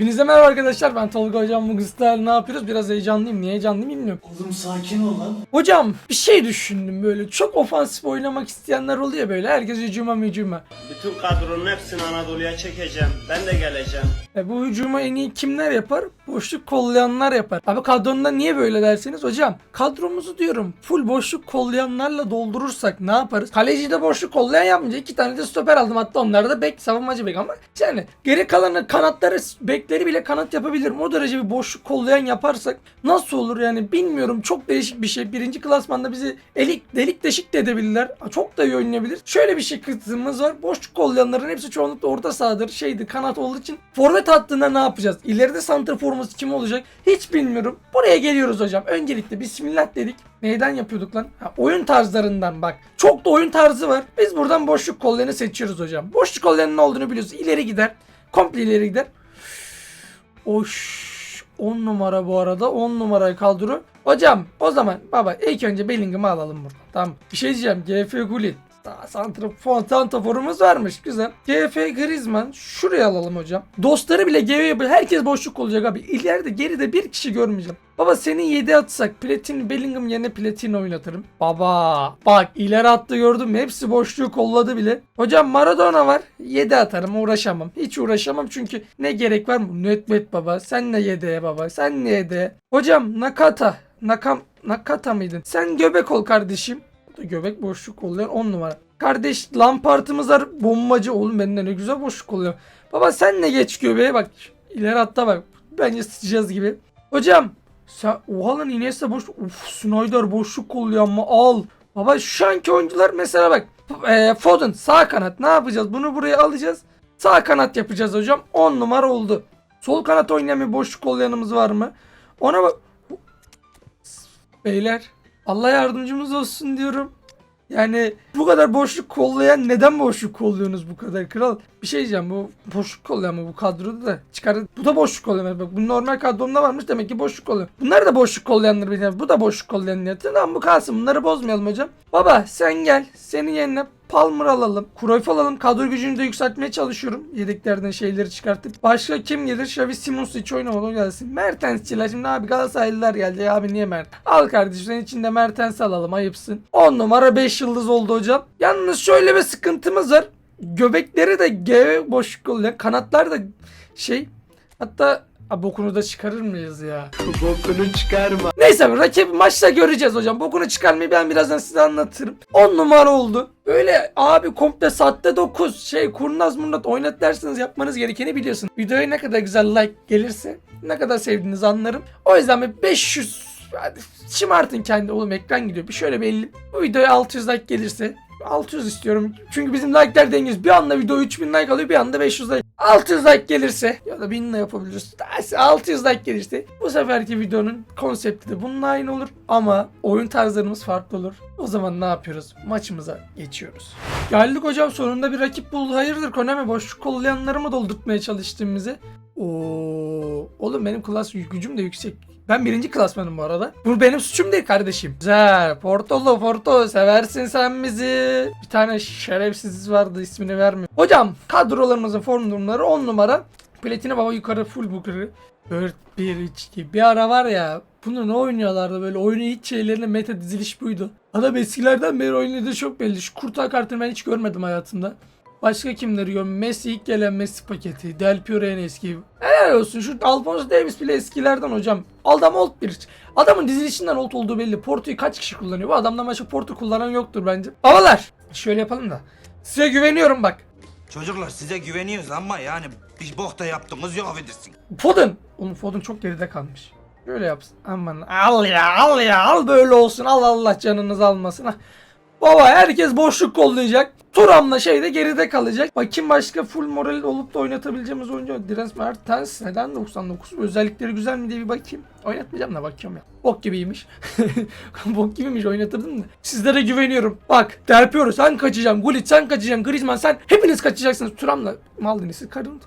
Hepinize merhaba arkadaşlar ben Tolga hocam bugün sizlerle ne yapıyoruz biraz heyecanlıyım niye heyecanlıyım bilmiyorum. Oğlum sakin ol lan. Hocam bir şey düşündüm böyle çok ofansif oynamak isteyenler oluyor böyle herkes hücuma hücuma. Bütün kadronun hepsini Anadolu'ya çekeceğim. Ben de geleceğim. E bu hücumu en iyi kimler yapar? Boşluk kollayanlar yapar. Abi kadronda niye böyle dersiniz hocam? Kadromuzu diyorum full boşluk kollayanlarla doldurursak ne yaparız? Kaleci de boşluk kollayan yapmayacak. iki tane de stoper aldım hatta onlar da bek savunmacı bek ama yani geri kalanı kanatları bekleri bile kanat yapabilirim. O derece bir boşluk kollayan yaparsak nasıl olur yani bilmiyorum. Çok değişik bir şey. Birinci klasmanda bizi elik delik deşik de edebilirler. Çok da iyi oynayabilir. Şöyle bir şey kısmımız var. Boşluk kollayanların hepsi çoğunlukla orta sahadır. Şeydi kanat olduğu için forvet hattında ne yapacağız? İleride santraforumuz kim olacak? Hiç bilmiyorum. Buraya geliyoruz hocam. Öncelikle bismillah dedik. Neyden yapıyorduk lan? Ha, oyun tarzlarından bak. Çok da oyun tarzı var. Biz buradan boşluk kollayanı seçiyoruz hocam. Boşluk kollayanın ne olduğunu biliyoruz. İleri gider. Komple ileri gider. Oş. 10 numara bu arada. 10 numarayı kaldırıyor. Hocam o zaman baba ilk önce Bellingham'ı alalım buradan. Tamam. Bir şey diyeceğim. GF Gullit. Daha santrafor, santraforumuz varmış. Güzel. GF Griezmann. Şuraya alalım hocam. Dostları bile GF yapıyor. Herkes boşluk olacak abi. İleride geride bir kişi görmeyeceğim. Baba seni 7 atsak Platin Bellingham yerine Platin oynatırım. Baba bak ileri attı gördüm? Hepsi boşluğu kolladı bile. Hocam Maradona var. 7 atarım uğraşamam. Hiç uğraşamam çünkü ne gerek var mı? Nötmet baba. Sen ne 7'ye baba. Sen ne 7'ye. Hocam Nakata. Nakam Nakata mıydın? Sen göbek ol kardeşim. Da göbek boşluk kollayan 10 numara. Kardeş Lampard'ımız var. Bombacı. Oğlum benden ne güzel boşluk kolluyor. Baba sen ne geç göbeğe bak. İleri hatta bak. Bence sıçacağız gibi. Hocam sen oha lan Iniesta boş Uf Snyder boşluk kolluyor ama al. Baba şu anki oyuncular mesela bak e, Foden sağ kanat ne yapacağız? Bunu buraya alacağız. Sağ kanat yapacağız hocam. 10 numara oldu. Sol kanat oynayan bir boşluk kollayanımız var mı? Ona bak. Beyler Allah yardımcımız olsun diyorum. Yani bu kadar boşluk kollayan neden boşluk kolluyorsunuz bu kadar kral? Bir şey diyeceğim bu boşluk kollayan mı bu kadroda da çıkar. Bu da boşluk kollayan. Bak bu normal kadromda varmış demek ki boşluk kollayan. Bunlar da boşluk kollayanlar Bu da boşluk kollayan. Tamam bu kalsın bunları bozmayalım hocam. Baba sen gel senin yerine Palmer alalım. Cruyff alalım. Kadro gücünü de yükseltmeye çalışıyorum. Yedeklerden şeyleri çıkartıp. Başka kim gelir? Xavi Simons hiç oynamadı gelsin. Mertens'çiler şimdi abi Galatasaraylılar geldi. Ya abi niye Mert? Al kardeşim senin için de Mertens alalım ayıpsın. 10 numara 5 yıldız oldu hocam. Yalnız şöyle bir sıkıntımız var. Göbekleri de G boşluk oluyor. Kanatlar da şey hatta Abi bokunu da çıkarır mıyız ya? Bokunu çıkarma. Neyse rakip maçta göreceğiz hocam. Bokunu çıkarmayı ben birazdan size anlatırım. 10 numara oldu. Böyle abi komple saatte 9 şey kurnaz murnat oynat derseniz yapmanız gerekeni biliyorsun. Videoya ne kadar güzel like gelirse ne kadar sevdiğinizi anlarım. O yüzden bir 500 hadi şımartın kendi oğlum ekran gidiyor. Bir şöyle 50. Bu videoya 600 like gelirse 600 istiyorum. Çünkü bizim like'lar dengesiz. Bir anda video 3000 like alıyor bir anda 500 like. 600 like gelirse ya da 1000 de yapabiliriz. Neyse, 600 like gelirse bu seferki videonun konsepti de bununla aynı olur. Ama oyun tarzlarımız farklı olur. O zaman ne yapıyoruz? Maçımıza geçiyoruz. Geldik hocam sonunda bir rakip buldu. Hayırdır Konami boşluk kollayanları mı doldurtmaya çalıştığımızı? Oo, oğlum benim klas gücüm de yüksek. Ben birinci klasmanım bu arada. Bu benim suçum değil kardeşim. Güzel. Portolo Porto seversin sen bizi. Bir tane şerefsiz vardı ismini vermiyor. Hocam kadrolarımızın form durumları 10 numara. Platini baba yukarı full yukarı. 4 1 2 bir ara var ya bunu ne oynuyorlardı böyle oyunu hiç şeylerine meta diziliş buydu. Adam eskilerden beri oynadığı çok belli. Şu kurtar kartını ben hiç görmedim hayatımda. Başka kimleri görüyorum? Messi ilk gelen Messi paketi. Del Piero en eski. Helal olsun. Şu Alphonso Davis bile eskilerden hocam. Adam old bir. Adamın dizilişinden old olduğu belli. Porto'yu kaç kişi kullanıyor? Bu adamdan başka Porto kullanan yoktur bence. Babalar. Şöyle yapalım da. Size güveniyorum bak. Çocuklar size güveniyoruz ama yani bir bok da yaptığınız yok affedersin. Foden. Oğlum Foden çok geride kalmış. Böyle yapsın. Aman al ya al ya al böyle olsun. Al Allah canınızı almasın. ha. Baba herkes boşluk kollayacak. Turam'la şey de geride kalacak. Bakayım başka full moral olup da oynatabileceğimiz oyuncu. Direns Mertens neden 99? Özellikleri güzel mi diye bir bakayım. Oynatmayacağım da bakıyorum ya. Bok gibiymiş. Bok gibiymiş oynatırdım da. Sizlere güveniyorum. Bak Derpiero sen kaçacaksın. Gullit sen kaçacaksın. Griezmann sen hepiniz kaçacaksınız. Turam'la Maldini karın.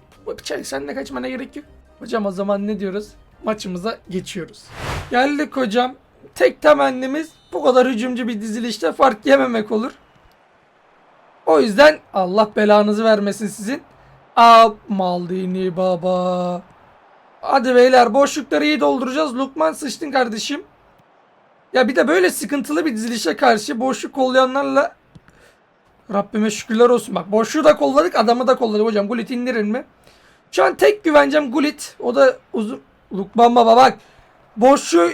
Çay sen de kaçmana gerek yok. Hocam o zaman ne diyoruz? Maçımıza geçiyoruz. Geldik hocam. Tek temennimiz bu kadar hücumcu bir dizilişte fark yememek olur. O yüzden Allah belanızı vermesin sizin. Aa Maldini baba. Hadi beyler boşlukları iyi dolduracağız. Lukman sıçtın kardeşim. Ya bir de böyle sıkıntılı bir dizilişe karşı boşluk kollayanlarla Rabbime şükürler olsun. Bak boşluğu da kolladık adamı da kolladık hocam. Gullit indirin mi? Şu an tek güvencem Gullit. O da uzun. Lukman baba bak. Boşluğu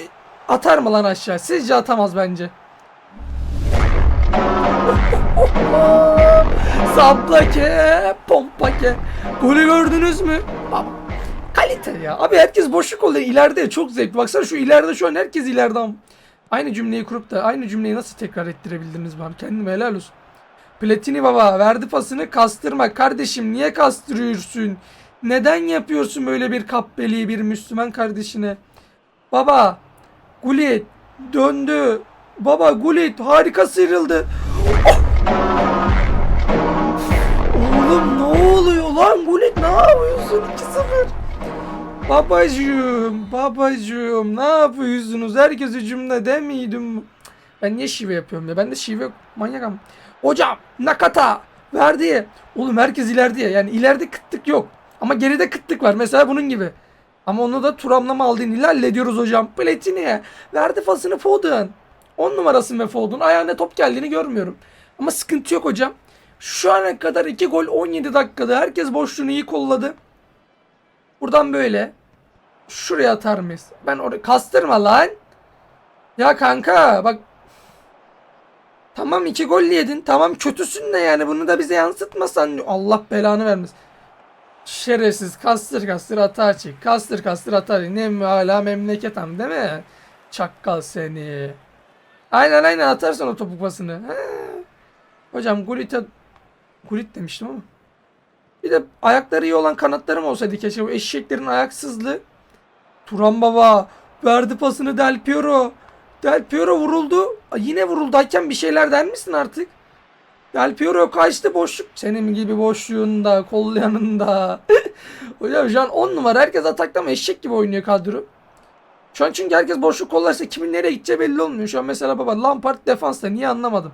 atar mı lan aşağı? Sizce atamaz bence. Saplake, pompake. Golü gördünüz mü? Kalite ya. Abi herkes boşluk oluyor. İleride çok zevkli. Baksana şu ileride şu an herkes ileride. Aynı cümleyi kurup da aynı cümleyi nasıl tekrar ettirebildiniz bana? Kendime helal olsun. Platini baba verdi pasını kastırma. Kardeşim niye kastırıyorsun? Neden yapıyorsun böyle bir kappeliği bir Müslüman kardeşine? Baba Gullit döndü. Baba Gullit harika sıyrıldı. Oğlum ne oluyor lan Gullit ne yapıyorsun 2-0. Babacığım babacığım ne yapıyorsunuz? Herkes hücumda demiydim. Ben niye şive yapıyorum ya? Ben de şive manyak ama. Hocam Nakata verdi. Oğlum herkes ileride ya. Yani ileride kıtlık yok. Ama geride kıtlık var. Mesela bunun gibi. Ama onu da turamlama aldığını ile hallediyoruz hocam. Platini'ye verdi fasını Foden. 10 numarası ve Foden. Ayağına top geldiğini görmüyorum. Ama sıkıntı yok hocam. Şu ana kadar 2 gol 17 dakikada. Herkes boşluğunu iyi kolladı. Buradan böyle. Şuraya atar mıyız? Ben oraya kastırma lan. Ya kanka bak Tamam iki gol yedin. Tamam kötüsün de yani bunu da bize yansıtmasan Allah belanı vermesin. Şerefsiz kastır kastır hata çek. Kastır kastır hata çek. Ne hala memleket hanım değil mi? Çakkal seni. Aynen aynen atarsan o topuk pasını. Hocam Gulit'e Gulit demiştim ama. Bir de ayakları iyi olan kanatlarım olsaydı keşke bu eşeklerin ayaksızlığı. Turan baba verdi pasını Del Piero. Del Piero vuruldu. Yine vuruldu. Hakem bir şeyler der misin artık? Del Piero kaçtı boşluk. Senin gibi boşluğunda, kollayanında. Hocam şu an 10 numara. Herkes atakta ama eşek gibi oynuyor kadro. Şu an çünkü herkes boşluk kollarsa kimin nereye gideceği belli olmuyor. Şu an mesela baba Lampard defansta niye anlamadım.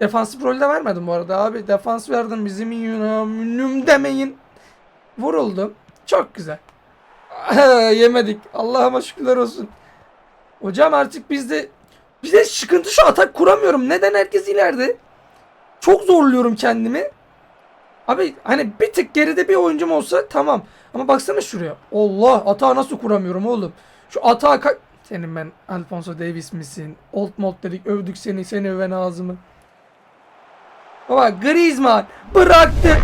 Defansif rolde vermedim bu arada abi. Defans verdim bizim yunum demeyin. Vuruldu. Çok güzel. Yemedik. Allah'ıma şükürler olsun. Hocam artık bizde bize sıkıntı şu atak kuramıyorum. Neden herkes ileride? Çok zorluyorum kendimi. Abi hani bir tık geride bir oyuncum olsa tamam. Ama baksana şuraya. Allah atağı nasıl kuramıyorum oğlum. Şu atağı ka- senin ben Alfonso Davis misin? Old Mold dedik övdük seni seni öven ağzımı. Baba Griezmann bıraktı.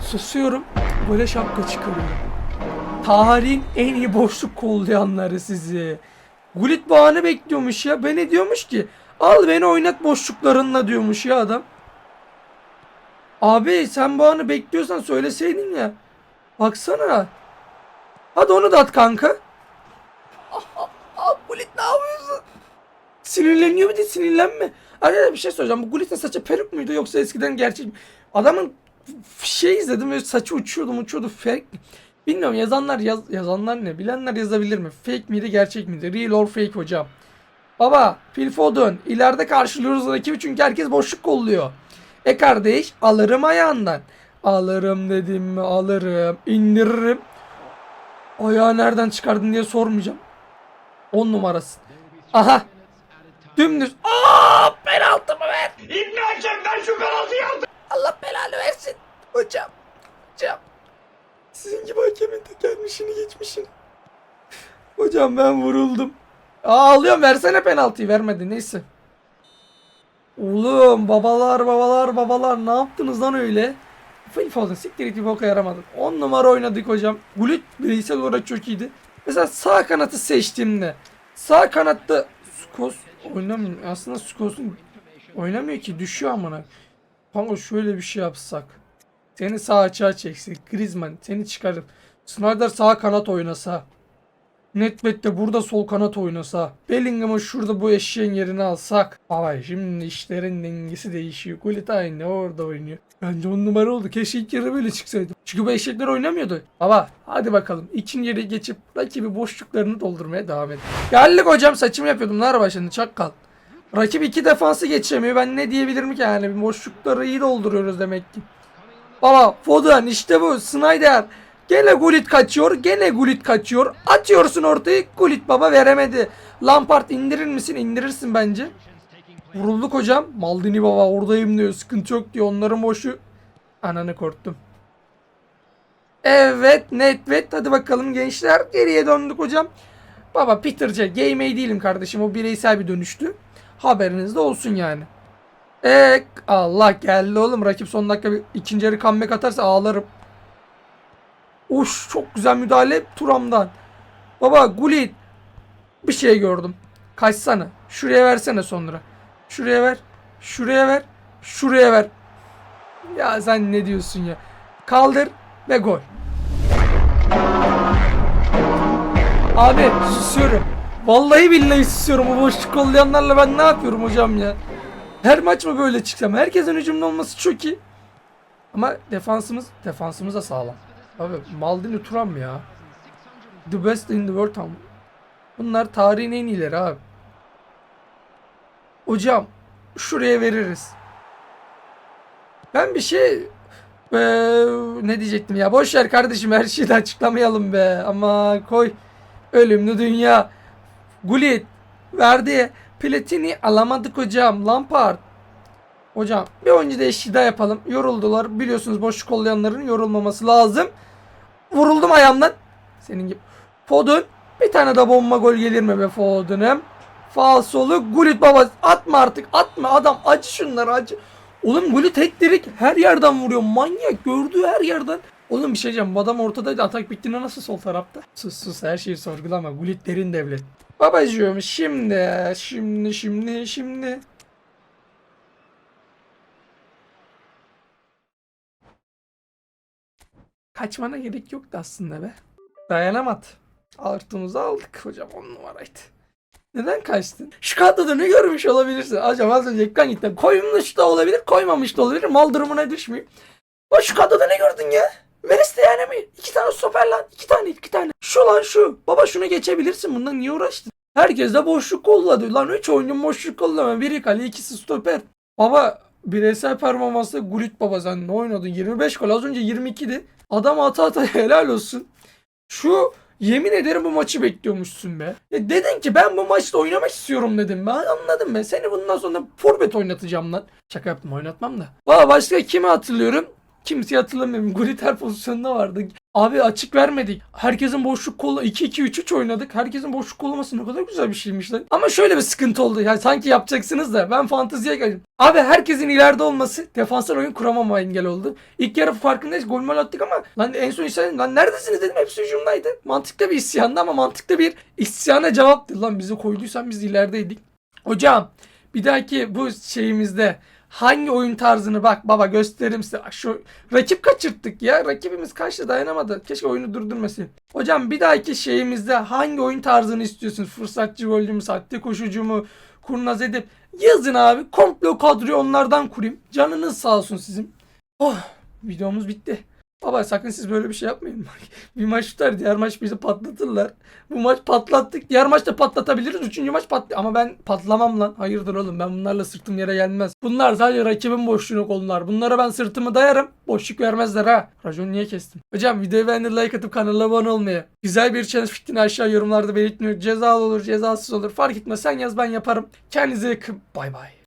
Susuyorum. Böyle şapka çıkarıyorum. Tarihin en iyi boşluk kollayanları sizi. Gullit bağını bekliyormuş ya. Ben ne diyormuş ki? Al beni oynat boşluklarınla diyormuş ya adam. Abi sen bağını bekliyorsan söyleseydin ya. Baksana. Hadi onu da at kanka. Ah, ah, ah, Gullit ne yapıyorsun? Sinirleniyor bir de sinirlenme. Arkadaşlar bir şey soracağım. Bu Gullit'in saçı peruk muydu yoksa eskiden gerçek mi? Adamın şey izledim ve saçı uçuyordu uçuyordu. Fake Bilmiyorum yazanlar yaz, yazanlar ne? Bilenler yazabilir mi? Fake miydi gerçek miydi? Real or fake hocam. Baba Phil Foden ileride karşılıyoruz rakibi çünkü herkes boşluk kolluyor. E kardeş alırım ayağından. Alırım dedim mi alırım. indiririm. Ayağı nereden çıkardın diye sormayacağım. 10 numarası. Aha. Dümdüz. Aa penaltı mı ver? İbni ben şu penaltıyı aldım. Allah belanı versin. Hocam. Hocam. Sizin gibi hakemin de gelmişini geçmişini. Hocam ben vuruldum. Aa, ağlıyorum versene penaltıyı vermedi neyse. Oğlum babalar babalar babalar ne yaptınız lan öyle? Phil Foden siktir bir boka yaramadık. 10 numara oynadık hocam. Gullit bireysel olarak çok iyiydi. Mesela sağ kanatı seçtiğimde sağ kanatta Skos oynamıyor. Aslında Skos'un oynamıyor ki düşüyor amına. Kanka şöyle bir şey yapsak. Seni sağ açığa çeksin. Griezmann seni çıkarıp Snyder sağ kanat oynasa. Netbet de burada sol kanat oynasa. Bellingham'ı şurada bu eşeğin yerini alsak. Vay şimdi işlerin dengesi değişiyor. Gullit aynı orada oynuyor. Bence on numara oldu. Keşke ilk yarı böyle çıksaydı. Çünkü bu eşekler oynamıyordu. Baba hadi bakalım. İkinci yere geçip rakibi boşluklarını doldurmaya devam edelim. Geldik hocam saçımı yapıyordum. Nar başında çakkal. Rakip iki defansı geçemiyor. Ben ne diyebilirim ki yani? Boşlukları iyi dolduruyoruz demek ki. Baba Foden işte bu Snyder. Gene Gullit kaçıyor. Gene Gullit kaçıyor. Atıyorsun ortayı. Gullit baba veremedi. Lampard indirir misin? İndirirsin bence. Vurulduk hocam. Maldini baba oradayım diyor. Sıkıntı yok diyor. Onların boşu. Ananı korktum. Evet netvet. Hadi bakalım gençler. Geriye döndük hocam. Baba Peterce game değilim kardeşim. O bireysel bir dönüştü. Haberiniz de olsun yani. Eee Allah geldi oğlum. Rakip son dakika bir ikinci yarı comeback atarsa ağlarım. Uş çok güzel müdahale Turam'dan. Baba Gullit bir şey gördüm. Kaçsana. Şuraya versene sonra. Şuraya ver. Şuraya ver. Şuraya ver. Ya sen ne diyorsun ya? Kaldır ve gol. Abi susuyorum. Vallahi billahi susuyorum. Bu boşluk kollayanlarla ben ne yapıyorum hocam ya? Her maç mı böyle çıksam? Herkesin hücumda olması çok iyi. Ama defansımız defansımız da sağlam. Abi Maldini Turam ya. The best in the world tam. Bunlar tarihin en iyileri abi. Hocam şuraya veririz. Ben bir şey eee, ne diyecektim ya boş ver kardeşim her şeyi de açıklamayalım be ama koy ölümlü dünya Gullit verdi Platini alamadık hocam. Lampard. Hocam bir oyuncu değişikliği daha yapalım. Yoruldular. Biliyorsunuz boş kollayanların yorulmaması lazım. Vuruldum ayağımdan. Senin gibi. Foden. Bir tane de bomba gol gelir mi be Foden'ım? Faal solu. Gullit baba. Atma artık. Atma. Adam acı şunları acı. Oğlum Gullit tek her yerden vuruyor. Manyak. Gördüğü her yerden. Oğlum bir şey diyeceğim. Bu adam ortadaydı. Atak bittiğinde nasıl sol tarafta? Sus sus. Her şeyi sorgulama. Gullit derin devlet. Babacığım şimdi şimdi şimdi şimdi. Kaçmana gerek yoktu aslında be. Dayanamadı. Artımızı aldık hocam on numaraydı. Neden kaçtın? Şu kadroda ne görmüş olabilirsin? Acaba az önce ekran gitti. Koymuş da olabilir, koymamış da olabilir. Mal durumuna düşmeyeyim. O şu kadroda ne gördün ya? Ver isteyene mi? İki tane stoper lan. İki tane, iki tane. Şu lan şu. Baba şuna geçebilirsin. Bundan niye uğraştın? Herkes de boşluk kolladı. Lan üç oyuncu boşluk kollama. Biri kale, ikisi stoper. Baba bireysel performansla Gullit baba sen ne oynadın? 25 gol. Az önce 22'di. Adam ata ata helal olsun. Şu yemin ederim bu maçı bekliyormuşsun be. Ya dedin ki ben bu maçta oynamak istiyorum dedim. Ben anladım ben. Seni bundan sonra forvet oynatacağım lan. Şaka yaptım oynatmam da. Valla başka kimi hatırlıyorum? Kimseyi hatırlamıyorum. Gullit her pozisyonda vardı. Abi açık vermedik. Herkesin boşluk kolla 2-2-3-3 oynadık. Herkesin boşluk kollaması ne kadar güzel bir şeymiş lan. Ama şöyle bir sıkıntı oldu. Yani sanki yapacaksınız da ben fanteziye geldim. Abi herkesin ileride olması defanslar oyun kuramama engel oldu. İlk yarı farkındayız. Gol mol attık ama lan en son isyan lan neredesiniz dedim hepsi hücumdaydı. Mantıklı bir isyandı ama mantıklı bir isyana cevaptı. Lan bizi koyduysan biz ilerideydik. Hocam bir dahaki bu şeyimizde hangi oyun tarzını bak baba gösteririm size. Şu rakip kaçırttık ya. Rakibimiz kaçtı dayanamadı. Keşke oyunu durdurmasın. Hocam bir dahaki şeyimizde hangi oyun tarzını istiyorsunuz? Fırsatçı golcü mü, sahte koşucu mu, kurnaz edip yazın abi. Komplo kadroyu onlardan kurayım. Canınız sağ olsun sizin. Oh videomuz bitti. Baba sakın siz böyle bir şey yapmayın. bir maç tutar diğer maç bizi patlatırlar. Bu maç patlattık. Diğer maçta patlatabiliriz. Üçüncü maç pat Ama ben patlamam lan. Hayırdır oğlum ben bunlarla sırtım yere gelmez. Bunlar sadece rakibin boşluğunu kollar. Bunlara ben sırtımı dayarım. Boşluk vermezler ha. Racon niye kestim? Hocam videoyu beğenir like atıp kanala abone olmayı. Güzel bir challenge fikrini aşağı yorumlarda belirtmeyi. Cezalı olur cezasız olur. Fark etmez sen yaz ben yaparım. Kendinize yakın. Bay bay.